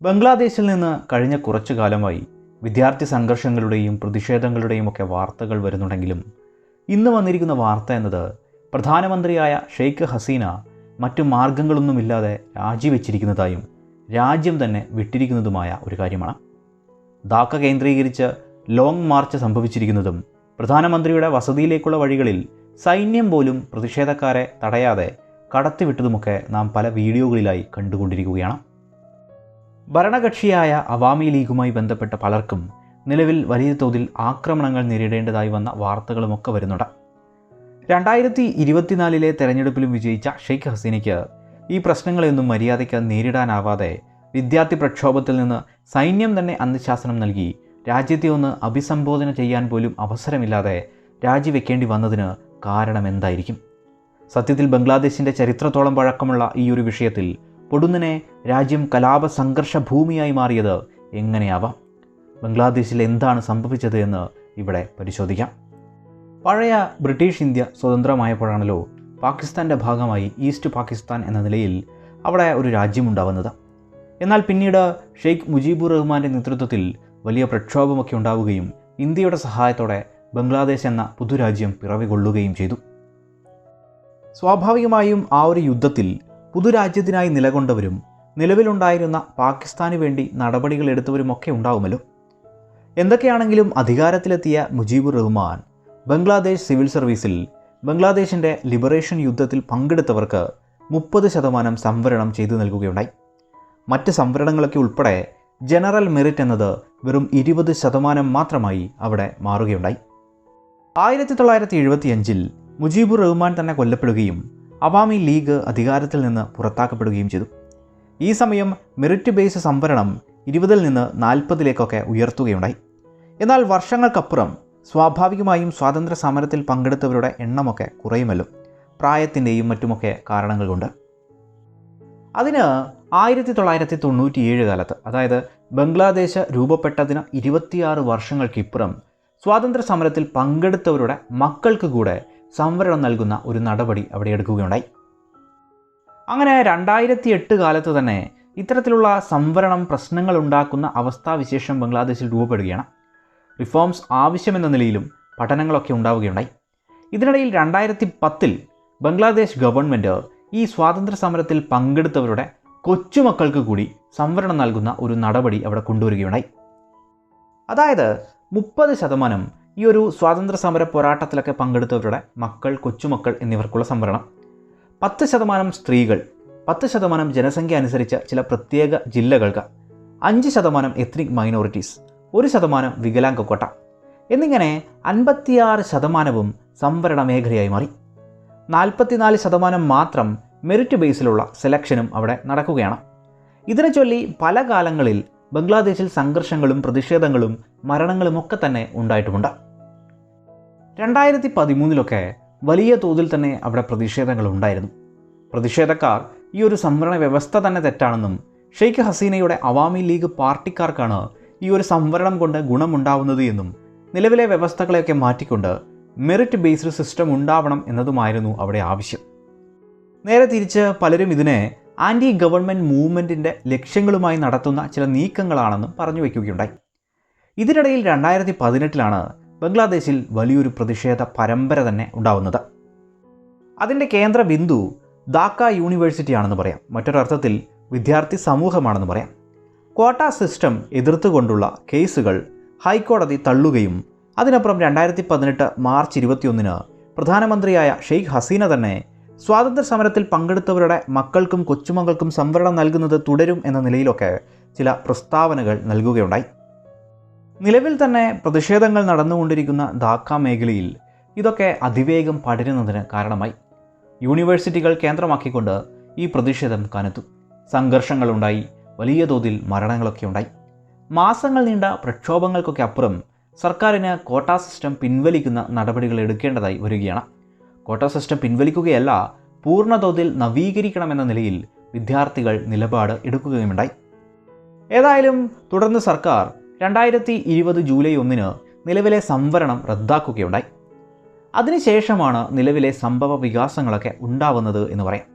ബംഗ്ലാദേശിൽ നിന്ന് കഴിഞ്ഞ കുറച്ചു കാലമായി വിദ്യാർത്ഥി സംഘർഷങ്ങളുടെയും പ്രതിഷേധങ്ങളുടെയും ഒക്കെ വാർത്തകൾ വരുന്നുണ്ടെങ്കിലും ഇന്ന് വന്നിരിക്കുന്ന വാർത്ത എന്നത് പ്രധാനമന്ത്രിയായ ഷെയ്ഖ് ഹസീന മറ്റു മാർഗങ്ങളൊന്നുമില്ലാതെ രാജിവെച്ചിരിക്കുന്നതായും രാജ്യം തന്നെ വിട്ടിരിക്കുന്നതുമായ ഒരു കാര്യമാണ്. ധാക്ക കേന്ദ്രീകരിച്ച് ലോങ് മാർച്ച് സംഭവിച്ചിരിക്കുന്നതും പ്രധാനമന്ത്രിയുടെ വസതിയിലേക്കുള്ള വഴികളിൽ സൈന്യം പോലും പ്രതിഷേധക്കാരെ തടയാതെ കടത്തിവിട്ടതുമൊക്കെ നാം പല വീഡിയോകളിലായി കണ്ടുകൊണ്ടിരിക്കുകയാണ്. ഭരണകക്ഷിയായ അവാമി ലീഗുമായി ബന്ധപ്പെട്ട പലർക്കും നിലവിൽ വലിയ തോതിൽ ആക്രമണങ്ങൾ നേരിടേണ്ടതായി വന്ന വാർത്തകളുമൊക്കെ വരുന്നുണ്ട്. രണ്ടായിരത്തി ഇരുപത്തിനാലിലെ തെരഞ്ഞെടുപ്പിലും വിജയിച്ച ഷെയ്ഖ് ഹസീനയ്ക്ക് ഈ പ്രശ്നങ്ങളെയൊന്നും മര്യാദയ്ക്ക് നേരിടാനാവാതെ വിദ്യാർത്ഥി പ്രക്ഷോഭത്തിൽ നിന്ന് സൈന്യം തന്നെ അന്ത്യശാസനം നൽകി രാജ്യത്തെ ഒന്ന് അഭിസംബോധന ചെയ്യാൻ പോലും അവസരമില്ലാതെ രാജിവെക്കേണ്ടി വന്നതിന് കാരണം എന്തായിരിക്കും? സത്യത്തിൽ ബംഗ്ലാദേശിന്റെ ചരിത്രത്തോളം പഴക്കമുള്ള ഈ ഒരു വിഷയത്തിൽ പൊടുന്നനെ രാജ്യം കലാപ സംഘർഷ ഭൂമിയായി മാറിയത് എങ്ങനെയാവാം? ബംഗ്ലാദേശിൽ എന്താണ് സംഭവിച്ചത് എന്ന് ഇവിടെ പരിശോധിക്കാം. പഴയ ബ്രിട്ടീഷ് ഇന്ത്യ സ്വതന്ത്രമായപ്പോഴാണല്ലോ പാകിസ്ഥാന്റെ ഭാഗമായി ഈസ്റ്റ് പാകിസ്ഥാൻ എന്ന നിലയിൽ അവിടെ ഒരു രാജ്യമുണ്ടാവുന്നത് എന്നാൽ പിന്നീട് ഷെയ്ഖ് മുജീബുർ റഹ്മാന്റെ നേതൃത്വത്തിൽ വലിയ പ്രക്ഷോഭമൊക്കെ ഉണ്ടാവുകയും ഇന്ത്യയുടെ സഹായത്തോടെ ബംഗ്ലാദേശ് എന്ന പുതുരാജ്യം പിറവികൊള്ളുകയും ചെയ്തു. സ്വാഭാവികമായും ആ ഒരു യുദ്ധത്തിൽ പുതുരാജ്യത്തിനായി നിലകൊണ്ടവരും നിലവിലുണ്ടായിരുന്ന പാകിസ്ഥാന് വേണ്ടി നടപടികൾ എടുത്തവരുമൊക്കെ ഉണ്ടാവുമല്ലോ. എന്തൊക്കെയാണെങ്കിലും അധികാരത്തിലെത്തിയ മുജീബുർ റഹ്മാൻ ബംഗ്ലാദേശ് സിവിൽ സർവീസിൽ ബംഗ്ലാദേശിന്റെ ലിബറേഷൻ യുദ്ധത്തിൽ പങ്കെടുത്തവർക്ക് മുപ്പത് ശതമാനം സംവരണം ചെയ്തു നൽകുകയുണ്ടായി. മറ്റ് സംവരണങ്ങളൊക്കെ ഉൾപ്പെടെ ജനറൽ മെറിറ്റ് എന്നത് വെറും ഇരുപത് ശതമാനം മാത്രമായി അവിടെ മാറുകയുണ്ടായി. ആയിരത്തി തൊള്ളായിരത്തി എഴുപത്തിയഞ്ചിൽ മുജീബുർ റഹ്മാൻ തന്നെ കൊല്ലപ്പെടുകയും അവാമി ലീഗ് അധികാരത്തിൽ നിന്ന് പുറത്താക്കപ്പെടുകയും ചെയ്തു. ഈ സമയം മെറിറ്റ് ബേസ് സംവരണം ഇരുപതിൽ നിന്ന് നാൽപ്പതിലേക്കൊക്കെ ഉയർത്തുകയുണ്ടായി. എന്നാൽ വർഷങ്ങൾക്കപ്പുറം സ്വാഭാവികമായും സ്വാതന്ത്ര്യ സമരത്തിൽ പങ്കെടുത്തവരുടെ എണ്ണമൊക്കെ കുറയുമല്ലോ. പ്രായത്തിന്റെയും മറ്റുമൊക്കെ കാരണങ്ങൾ കൊണ്ട് അതിന് ആയിരത്തി തൊള്ളായിരത്തി തൊണ്ണൂറ്റിയേഴ് കാലത്ത് അതായത് ബംഗ്ലാദേശ് രൂപപ്പെട്ടതിന് ഇരുപത്തിയാറ് വർഷങ്ങൾക്കിപ്പുറം സ്വാതന്ത്ര്യ സമരത്തിൽ പങ്കെടുത്തവരുടെ മക്കൾക്ക് കൂടെ സംവരണം നൽകുന്ന ഒരു നടപടി അവിടെ എടുക്കുകയുണ്ടായി. അങ്ങനെ രണ്ടായിരത്തി എട്ട് കാലത്ത് തന്നെ ഇത്തരത്തിലുള്ള സംവരണം പ്രശ്നങ്ങൾ ഉണ്ടാക്കുന്ന അവസ്ഥാവിശേഷം ബംഗ്ലാദേശിൽ രൂപപ്പെടുകയാണ്. റിഫോംസ് ആവശ്യമെന്ന നിലയിലും പഠനങ്ങളൊക്കെ ഉണ്ടാവുകയുണ്ടായി. ഇതിനിടയിൽ രണ്ടായിരത്തി പത്തിൽ ബംഗ്ലാദേശ് ഗവൺമെന്റ് ഈ സ്വാതന്ത്ര്യ സമരത്തിൽ പങ്കെടുത്തവരുടെ കൊച്ചുമക്കൾക്ക് കൂടി സംവരണം നൽകുന്ന ഒരു നടപടി അവിടെ കൊണ്ടുവരികയുണ്ടായി. അതായത് മുപ്പത് ശതമാനം ഈ ഒരു സ്വാതന്ത്ര്യ സമര പോരാട്ടത്തിലൊക്കെ പങ്കെടുത്തവരുടെ മക്കൾ കൊച്ചുമക്കൾ എന്നിവർക്കുള്ള സംവരണം. പത്ത് ശതമാനം സ്ത്രീകൾ പത്ത് ശതമാനം ജനസംഖ്യ അനുസരിച്ച് ചില പ്രത്യേക ജില്ലകൾക്ക് അഞ്ച് ശതമാനം എത്നിക് മൈനോറിറ്റീസ് ഒരു ശതമാനം വികലാംഗ കോട്ട എന്നിങ്ങനെ അൻപത്തിയാറ് ശതമാനവും സംവരണ മേഖലയായി മാറി. നാൽപ്പത്തിനാല് ശതമാനം മാത്രം മെറിറ്റ് ബേസിലുള്ള സെലക്ഷനും അവിടെ നടക്കുകയാണ്. ഇതിനെ ചൊല്ലി പല കാലങ്ങളിൽ ബംഗ്ലാദേശിൽ സംഘർഷങ്ങളും പ്രതിഷേധങ്ങളും മരണങ്ങളും ഒക്കെ തന്നെ ഉണ്ടായിട്ടുമുണ്ട്. രണ്ടായിരത്തി പതിമൂന്നിലൊക്കെ വലിയ തോതിൽ തന്നെ അവിടെ പ്രതിഷേധങ്ങൾ ഉണ്ടായിരുന്നു. പ്രതിഷേധക്കാർ ഈ ഒരു സംവരണ വ്യവസ്ഥ തന്നെ തെറ്റാണെന്നും ഷെയ്ഖ് ഹസീനയുടെ അവാമി ലീഗ് പാർട്ടിക്കാർക്കാണ് ഈ ഒരു സംവരണം കൊണ്ട് ഗുണമുണ്ടാവുന്നത് എന്നും നിലവിലെ വ്യവസ്ഥകളെയൊക്കെ മാറ്റിക്കൊണ്ട് മെറിറ്റ് ബേസ്ഡ് സിസ്റ്റം ഉണ്ടാവണം എന്നതുമായിരുന്നു അവിടെ ആവശ്യം. നേരെ തിരിച്ച് പലരും ഇതിനെ ആന്റി ഗവൺമെന്റ് മൂവ്മെന്റിന്റെ ലക്ഷ്യങ്ങളുമായി നടത്തുന്ന ചില നീക്കങ്ങളാണെന്നും പറഞ്ഞു വയ്ക്കുകയുണ്ടായി. ഇതിനിടയിൽ രണ്ടായിരത്തി പതിനെട്ടിലാണ് ബംഗ്ലാദേശിൽ വലിയൊരു പ്രതിഷേധ പരമ്പര തന്നെ ഉണ്ടാവുന്നത്. അതിന്റെ കേന്ദ്ര ബിന്ദു ധാക്ക യൂണിവേഴ്സിറ്റിയാണെന്ന് പറയാം. മറ്റൊരർത്ഥത്തിൽ വിദ്യാർത്ഥി സമൂഹമാണെന്ന് പറയാം. ക്വാട്ട സിസ്റ്റം എതിർത്തുകൊണ്ടുള്ള കേസുകൾ ഹൈക്കോടതി തള്ളുകയും അതിനപ്പുറം രണ്ടായിരത്തി പതിനെട്ട് മാർച്ച് ഇരുപത്തിയൊന്നിന് പ്രധാനമന്ത്രിയായ ഷെയ്ഖ് ഹസീന തന്നെ സ്വാതന്ത്ര്യ സമരത്തിൽ പങ്കെടുത്തവരുടെ മക്കൾക്കും കൊച്ചുമക്കൾക്കും സംവരണം നൽകുന്നത് തുടരും എന്ന നിലയിലൊക്കെ ചില പ്രസ്താവനകൾ നൽകുകയുണ്ടായി. നിലവിൽ തന്നെ പ്രതിഷേധങ്ങൾ നടന്നുകൊണ്ടിരിക്കുന്ന ധാക്ക മേഖലയിൽ ഇതൊക്കെ അതിവേഗം പടരുന്നതിന് കാരണമായി. യൂണിവേഴ്സിറ്റികൾ കേന്ദ്രമാക്കിക്കൊണ്ട് ഈ പ്രതിഷേധം കനത്തു. സംഘർഷങ്ങളുണ്ടായി. വലിയ തോതിൽ മരണങ്ങളൊക്കെ ഉണ്ടായി. മാസങ്ങൾ നീണ്ട പ്രക്ഷോഭങ്ങൾക്കൊക്കെ അപ്പുറം സർക്കാരിന് കോട്ട സിസ്റ്റം പിൻവലിക്കുന്ന നടപടികൾ എടുക്കേണ്ടതായി വരികയാണ്. കോട്ട സിസ്റ്റം പിൻവലിക്കുകയല്ല പൂർണതോതിൽ നവീകരിക്കണമെന്ന നിലയിൽ വിദ്യാർത്ഥികൾ നിലപാട് എടുക്കുകയുമുണ്ടായി. ഏതായാലും തുടർന്ന് സർക്കാർ രണ്ടായിരത്തി ഇരുപത് ജൂലൈ ഒന്നിന് നിലവിലെ സംവരണം റദ്ദാക്കുകയുണ്ടായി. അതിനുശേഷമാണ് നിലവിലെ സംഭവ വികാസങ്ങളൊക്കെ ഉണ്ടാവുന്നത് എന്ന് പറയാം.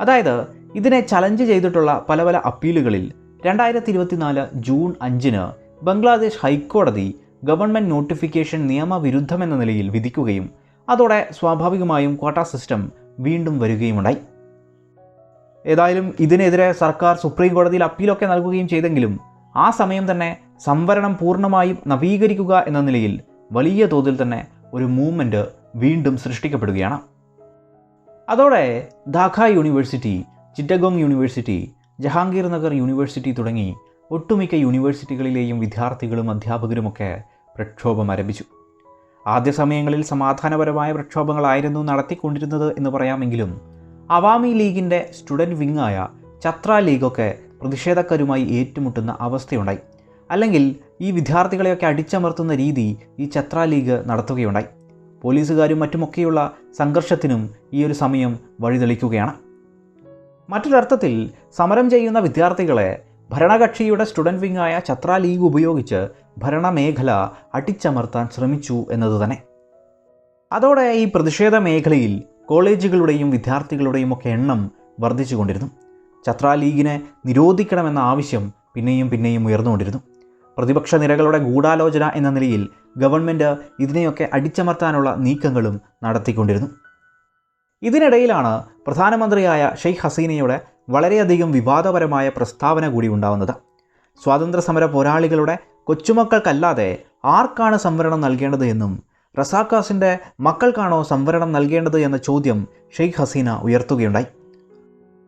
അതായത് ഇതിനെ ചലഞ്ച് ചെയ്തിട്ടുള്ള പല പല അപ്പീലുകളിൽ രണ്ടായിരത്തി ഇരുപത്തിനാല് ജൂൺ അഞ്ചിന് ബംഗ്ലാദേശ് ഹൈക്കോടതി ഗവൺമെന്റ് നോട്ടിഫിക്കേഷൻ നിയമവിരുദ്ധമെന്ന നിലയിൽ വിധിക്കുകയും അതോടെ സ്വാഭാവികമായും ക്വാട്ട സിസ്റ്റം വീണ്ടും വരികയുമുണ്ടായി. ഏതായാലും ഇതിനെതിരെ സർക്കാർ സുപ്രീം കോടതിയിൽ അപ്പീലൊക്കെ നൽകുകയും ചെയ്തെങ്കിലും ആ സമയം തന്നെ സംവരണം പൂർണമായും നവീകരിക്കുക എന്ന നിലയിൽ വലിയ തോതിൽ തന്നെ ഒരു മൂവ്മെന്റ് വീണ്ടും സൃഷ്ടിക്കപ്പെടുകയാണ്. അതോടെ Dhaka university Chittagong university Jahangirnagar university തുടങ്ങി ഒട്ടുമിക്ക യൂണിവേഴ്സിറ്റികളിലെയും വിദ്യാർത്ഥികളും അധ്യാപകരുമൊക്കെ പ്രക്ഷോഭം ആരംഭിച്ചു. ആദ്യ സമയങ്ങളിൽ സമാധാനപരമായ പ്രക്ഷോഭങ്ങളായിരുന്നു നടത്തിക്കൊണ്ടിരുന്നത് എന്ന് പറയാമെങ്കിലും അവാമി ലീഗിന്റെ സ്റ്റുഡന്റ് വിങ്ങായ ഛത്ര ലീഗൊക്കെ പ്രതിഷേധക്കാരുമായി ഏറ്റുമുട്ടുന്ന അവസ്ഥയുണ്ടായി. അല്ലെങ്കിൽ ഈ വിദ്യാർത്ഥികളെയൊക്കെ അടിച്ചമർത്തുന്ന രീതി ഈ ഛത്ര ലീഗ് നടത്തുകയുണ്ടായി. പോലീസുകാരും മറ്റുമൊക്കെയുള്ള സംഘർഷത്തിനും ഈ ഒരു സമയം വഴിതെളിക്കുകയാണ്. മറ്റൊരർത്ഥത്തിൽ സമരം ചെയ്യുന്ന വിദ്യാർത്ഥികളെ ഭരണകക്ഷിയുടെ സ്റ്റുഡന്റ് വിങ്ങായ ഛത്ര ലീഗ് ഉപയോഗിച്ച് ഭരണമേഖല അടിച്ചമർത്താൻ ശ്രമിച്ചു എന്നത് തന്നെ. അതോടെ ഈ പ്രതിഷേധ മേഖലയിൽ കോളേജുകളുടെയും വിദ്യാർത്ഥികളുടെയും ഒക്കെ എണ്ണം വർദ്ധിച്ചുകൊണ്ടിരുന്നു. ഛത്ര ലീഗിനെ നിരോധിക്കണമെന്ന ആവശ്യം പിന്നെയും പിന്നെയും ഉയർന്നുകൊണ്ടിരുന്നു. പ്രതിപക്ഷ നിരകളുടെ ഗൂഢാലോചന എന്ന നിലയിൽ ഗവൺമെന്റ് ഇതിനെയൊക്കെ അടിച്ചമർത്താനുള്ള നീക്കങ്ങളും നടത്തിക്കൊണ്ടിരുന്നു. ഇതിനിടയിലാണ് പ്രധാനമന്ത്രിയായ ഷെയ്ഖ് ഹസീനയുടെ വളരെയധികം വിവാദപരമായ പ്രസ്താവന കൂടി ഉണ്ടാവുന്നത്. സ്വാതന്ത്ര്യ സമര പോരാളികളുടെ കൊച്ചുമക്കൾക്കല്ലാതെ ആർക്കാണ് സംവരണം നൽകേണ്ടത് എന്നും റസാക്കാസിന്റെ മക്കൾക്കാണോ സംവരണം നൽകേണ്ടത് എന്ന ചോദ്യം ഷെയ്ഖ് ഹസീന ഉയർത്തുകയുണ്ടായി.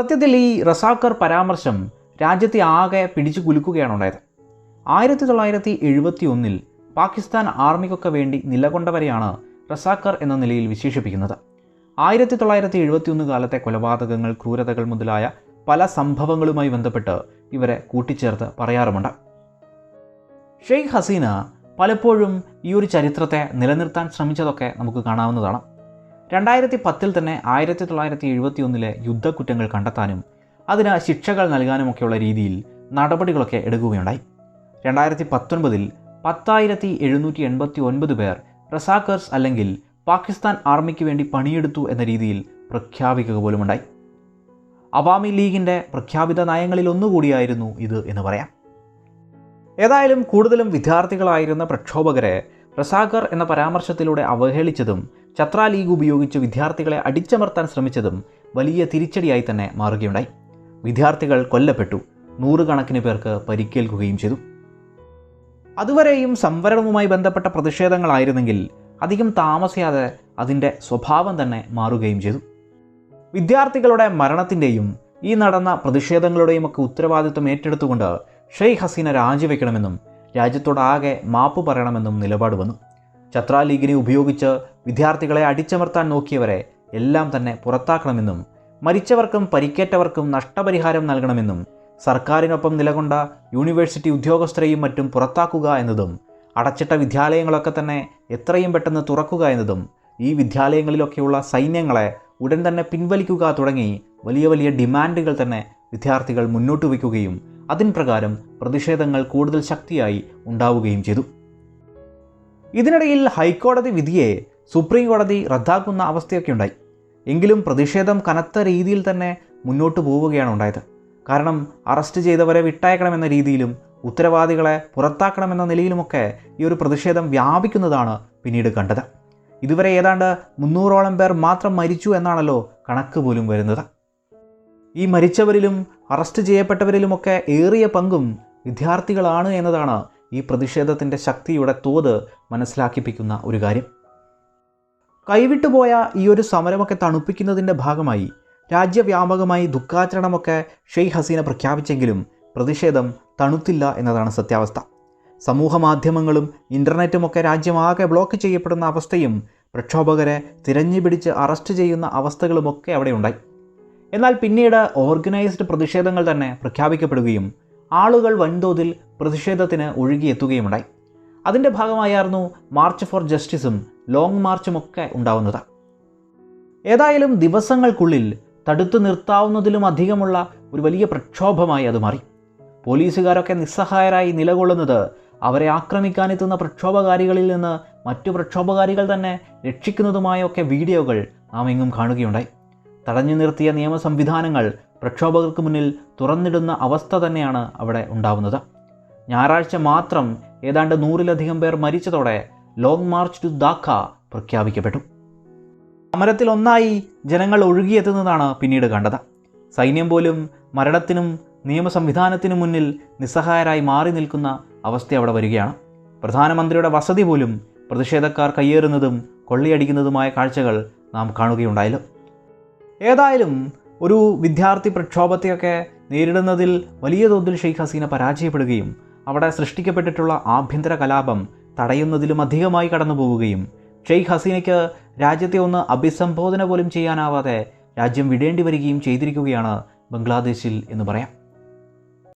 സത്യത്തിൽ ഈ റസാക്കർ പരാമർശം രാജ്യത്തെ ആകെ പിടിച്ചു കുലുക്കുകയാണ് ഉണ്ടായത് ആയിരത്തി തൊള്ളായിരത്തി എഴുപത്തി ഒന്നിൽ പാകിസ്ഥാൻ ആർമിക്കൊക്കെ വേണ്ടി നിലകൊണ്ടവരെയാണ് റസാക്കർ എന്ന നിലയിൽ വിശേഷിപ്പിക്കുന്നത്. ആയിരത്തി തൊള്ളായിരത്തി എഴുപത്തിയൊന്ന് കാലത്തെ കൊലപാതകങ്ങൾ ക്രൂരതകൾ മുതലായ പല സംഭവങ്ങളുമായി ബന്ധപ്പെട്ട് ഇവരെ കൂട്ടിച്ചേർത്ത് പറയാറുമുണ്ട്. ഷെയ്ഖ് ഹസീന പലപ്പോഴും ഈ ഒരു ചരിത്രത്തെ നിലനിർത്താൻ ശ്രമിച്ചതൊക്കെ നമുക്ക് കാണാവുന്നതാണ്. രണ്ടായിരത്തി പത്തിൽ തന്നെ ആയിരത്തി തൊള്ളായിരത്തി എഴുപത്തി ഒന്നിലെ യുദ്ധക്കുറ്റങ്ങൾ കണ്ടെത്താനും അതിന് ശിക്ഷകൾ നൽകാനുമൊക്കെയുള്ള രീതിയിൽ നടപടികളൊക്കെ എടുക്കുകയുണ്ടായി. രണ്ടായിരത്തി പത്തൊൻപതിൽ പത്തായിരത്തി എഴുന്നൂറ്റി എൺപത്തി ഒൻപത് പേർ റസാക്കേഴ്സ് അല്ലെങ്കിൽ പാകിസ്ഥാൻ ആർമിക്ക് വേണ്ടി പണിയെടുത്തു എന്ന രീതിയിൽ പ്രഖ്യാപിക്കുക പോലുമുണ്ടായി. അവാമി ലീഗിന്റെ പ്രഖ്യാപിത നയങ്ങളിൽ ഒന്നുകൂടിയായിരുന്നു ഇത് എന്ന് പറയാം. ഏതായാലും കൂടുതലും വിദ്യാർത്ഥികളായിരുന്ന പ്രക്ഷോഭകരെ റസാഖർ എന്ന പരാമർശത്തിലൂടെ അവഹേളിച്ചതും ഛത്ര ലീഗ് ഉപയോഗിച്ച് വിദ്യാർത്ഥികളെ അടിച്ചമർത്താൻ ശ്രമിച്ചതും വലിയ തിരിച്ചടിയായി തന്നെ മാറുകയുണ്ടായി. വിദ്യാർത്ഥികൾ കൊല്ലപ്പെട്ടു. നൂറുകണക്കിന് പേർക്ക് പരിക്കേൽക്കുകയും ചെയ്തു. അതുവരെയും സംവരണവുമായി ബന്ധപ്പെട്ട പ്രതിഷേധങ്ങളായിരുന്നെങ്കിൽ അധികം താമസിയാതെ അതിന്റെ സ്വഭാവം തന്നെ മാറുകയും ചെയ്തു. വിദ്യാർത്ഥികളുടെ മരണത്തിന്റെയും ഈ നടന്ന പ്രതിഷേധങ്ങളുടെയും ഒക്കെ ഉത്തരവാദിത്വം ഏറ്റെടുത്തുകൊണ്ട് ഷെയ്ഖ് ഹസീന രാജിവെക്കണമെന്നും രാജ്യത്തോടാകെ മാപ്പ് പറയണമെന്നും നിലപാട് വന്നു. ഛത്ര ലീഗിനെ ഉപയോഗിച്ച് വിദ്യാർത്ഥികളെ അടിച്ചമർത്താൻ നോക്കിയവരെ എല്ലാം തന്നെ പുറത്താക്കണമെന്നും മരിച്ചവർക്കും പരിക്കേറ്റവർക്കും നഷ്ടപരിഹാരം നൽകണമെന്നും സർക്കാരിനൊപ്പം നിലകൊണ്ട യൂണിവേഴ്സിറ്റി ഉദ്യോഗസ്ഥരെയും മറ്റും പുറത്താക്കുക എന്നതും അടച്ചിട്ട വിദ്യാലയങ്ങളൊക്കെ തന്നെ എത്രയും പെട്ടെന്ന് തുറക്കുക എന്നതും ഈ വിദ്യാലയങ്ങളിലൊക്കെയുള്ള സൈന്യങ്ങളെ ഉടൻ തന്നെ പിൻവലിക്കുക തുടങ്ങി വലിയ വലിയ ഡിമാൻഡുകൾ തന്നെ വിദ്യാർത്ഥികൾ മുന്നോട്ട് വയ്ക്കുകയും അതിൻ പ്രകാരം പ്രതിഷേധങ്ങൾ കൂടുതൽ ശക്തിയായി ഉണ്ടാവുകയും ചെയ്തു. ഇതിനിടയിൽ ഹൈക്കോടതി വിധിയെ സുപ്രീം കോടതി റദ്ദാക്കുന്ന അവസ്ഥയൊക്കെ ഉണ്ടായി. എങ്കിലും പ്രതിഷേധം കനത്ത രീതിയിൽ തന്നെ മുന്നോട്ട് പോവുകയാണ് ഉണ്ടായത്. കാരണം അറസ്റ്റ് ചെയ്തവരെ വിട്ടയക്കണമെന്ന രീതിയിലും ഉത്തരവാദികളെ പുറത്താക്കണമെന്ന നിലയിലുമൊക്കെ ഈ ഒരു പ്രതിഷേധം വ്യാപിക്കുന്നതാണ് പിന്നീട് കണ്ടത്. ഇതുവരെ ഏതാണ്ട് മുന്നൂറോളം പേർ മാത്രം മരിച്ചു എന്നാണല്ലോ കണക്ക് പോലും വരുന്നത്. ഈ മരിച്ചവരിലും അറസ്റ്റ് ചെയ്യപ്പെട്ടവരിലുമൊക്കെ ഏറിയ പങ്കും വിദ്യാർത്ഥികളാണ് എന്നതാണ് ഈ പ്രതിഷേധത്തിന്റെ ശക്തിയുടെ തോത് മനസ്സിലാക്കിപ്പിക്കുന്ന ഒരു കാര്യം. കൈവിട്ടുപോയ ഈ ഒരു സമരമൊക്കെ തണുപ്പിക്കുന്നതിന്റെ ഭാഗമായി രാജ്യവ്യാപകമായി ദുഃഖാചരണമൊക്കെ ഷെയ്ഖ് ഹസീന പ്രഖ്യാപിച്ചെങ്കിലും പ്രതിഷേധം തണുത്തില്ല എന്നതാണ് സത്യാവസ്ഥ. സമൂഹ മാധ്യമങ്ങളും ഇന്റർനെറ്റുമൊക്കെ രാജ്യമാകെ ബ്ലോക്ക് ചെയ്യപ്പെടുന്ന അവസ്ഥയും പ്രക്ഷോഭകരെ തിരഞ്ഞുപിടിച്ച് അറസ്റ്റ് ചെയ്യുന്ന അവസ്ഥകളുമൊക്കെ അവിടെ ഉണ്ടായി എന്നാൽ പിന്നീട് ഓർഗനൈസ്ഡ് പ്രതിഷേധങ്ങൾ തന്നെ പ്രഖ്യാപിക്കപ്പെടുകയും ആളുകൾ വൻതോതിൽ പ്രതിഷേധത്തിന് ഒഴുകിയെത്തുകയുമുണ്ടായി. അതിന്റെ ഭാഗമായിരുന്നു മാർച്ച് ഫോർ ജസ്റ്റിസും ലോങ് മാർച്ചുമൊക്കെ ഉണ്ടാവുന്നത്. ഏതായാലും ദിവസങ്ങൾക്കുള്ളിൽ തടുത്തു നിർത്താവുന്നതിലും അധികമുള്ള ഒരു വലിയ പ്രക്ഷോഭമായി അത് മാറി. പോലീസുകാരൊക്കെ നിസ്സഹായരായി നിലകൊള്ളുന്നത് അവരെ ആക്രമിക്കാനെത്തുന്ന പ്രക്ഷോഭകാരികളിൽ നിന്ന് മറ്റു പ്രക്ഷോഭകാരികൾ തന്നെ രക്ഷിക്കുന്നതുമായൊക്കെ വീഡിയോകൾ നാം എങ്ങും കാണുകയുണ്ടായി. തടഞ്ഞു നിർത്തിയ നിയമ സംവിധാനങ്ങൾ പ്രക്ഷോഭകർക്ക് മുന്നിൽ തുറന്നിടുന്ന അവസ്ഥ തന്നെയാണ് അവിടെ ഉണ്ടാവുന്നത്. ഞായറാഴ്ച മാത്രം ഏതാണ്ട് നൂറിലധികം പേർ മരിച്ചതോടെ ലോങ് മാർച്ച് ടു ദാക്ക പ്രഖ്യാപിക്കപ്പെട്ടു. സമരത്തിൽ ഒന്നായി ജനങ്ങൾ ഒഴുകിയെത്തുന്നതാണ് പിന്നീട് കണ്ടത്. സൈന്യം പോലും മരണത്തിനും നിയമ സംവിധാനത്തിനു മുന്നിൽ നിസ്സഹായരായി മാറി നിൽക്കുന്ന അവസ്ഥ അവിടെ വരികയാണ്. പ്രധാനമന്ത്രിയുടെ വസതി പോലും പ്രതിഷേധക്കാർ കയ്യേറുന്നതും കൊള്ളിയടിക്കുന്നതുമായ കാഴ്ചകൾ നാം കാണുകയുണ്ടായല്ലോ. ഏതായാലും ഒരു വിദ്യാർത്ഥി പ്രക്ഷോഭത്തെയൊക്കെ നേരിടുന്നതിൽ വലിയ തോതിൽ ഷെയ്ഖ് ഹസീന പരാജയപ്പെടുകയും അവിടെ സൃഷ്ടിക്കപ്പെട്ടിട്ടുള്ള ആഭ്യന്തര കലാപം തടയുന്നതിലും അധികമായി കടന്നു പോവുകയും ഷെയ്ഖ് ഹസീനയ്ക്ക് രാജ്യത്തെ ഒന്ന് അഭിസംബോധന പോലും ചെയ്യാനാവാതെ രാജ്യം വിടേണ്ടി വരികയും ചെയ്തിരിക്കുകയാണ് ബംഗ്ലാദേശിൽ എന്ന് പറയാം.